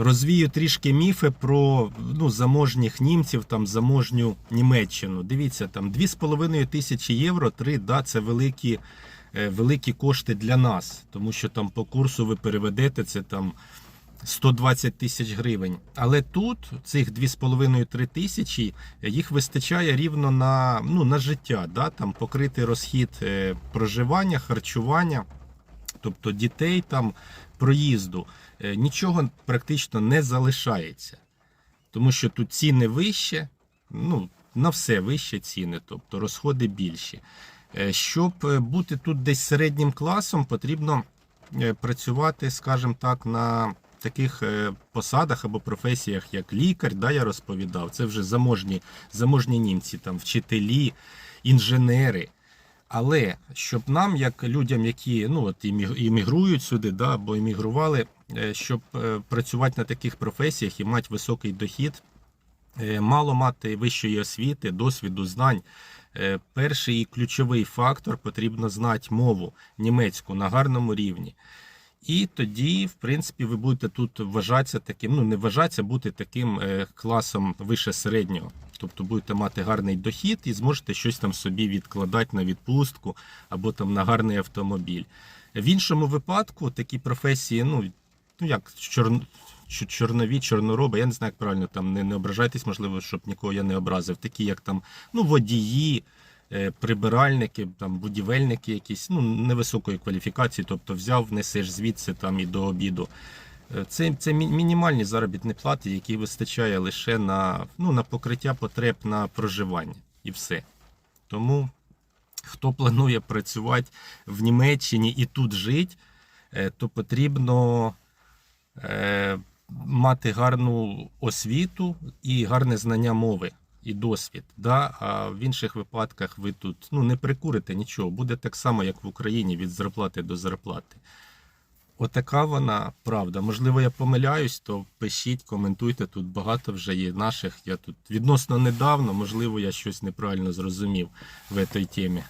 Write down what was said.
Розвію трішки міфи про ну, заможніх німців, там заможню Німеччину. Дивіться, там 2,5 тисячі євро, 3, да, це великі, е, великі кошти для нас, тому що там по курсу ви переведете це там 120 тисяч гривень. Але тут цих 2,5-3 тисячі е, їх вистачає рівно на, ну, на життя, да, там покрити розхід е, проживання, харчування, тобто дітей там проїзду. Е, Нічого практично не залишається. Тому що тут ціни вище, ну, на все вище ціни, тобто розходи більші. Е, Щоб е, бути тут десь середнім класом, потрібно працювати, скажімо так, на таких посадах або професіях, як лікар, да, я розповідав. Це вже заможні, заможні німці, там, вчителі, інженери. Але щоб нам, як людям, які ну, от, іммігрують сюди, да, або іммігрували, е, щоб е, працювати на таких професіях і мати високий дохід, е, мало мати вищої освіти, досвіду, знань. Перший і ключовий фактор потрібно знати мову німецьку на гарному рівні. І тоді, в принципі, ви будете тут вважатися таким, ну не вважатися, бути таким е, класом вище середнього. Тобто будете мати гарний дохід і зможете щось там собі відкладати на відпустку або там на гарний автомобіль. В іншому випадку такі професії, ну, ну як чор... чор- чорнові, чорнороби, я не знаю, як правильно там не, не ображайтесь, можливо, щоб нікого я не образив. Такі, як там ну, водії, прибиральники, там, будівельники якісь, ну, невисокої кваліфікації, тобто взяв, несеш звідси там і до обіду. Е, Це, це мінімальні заробітні плати, які вистачає лише на, ну, на покриття потреб на проживання і все. Тому хто планує працювати в Німеччині і тут жити, е, то потрібно е, мати гарну освіту і гарне знання мови і досвід. Да? А в інших випадках ви тут ну, не прикурите нічого. Буде так само, як в Україні, від зарплати до зарплати. Отака вона правда. Можливо, я помиляюсь, то пишіть, коментуйте. Тут багато вже є наших. Я тут відносно недавно, можливо, я щось неправильно зрозумів в цій темі.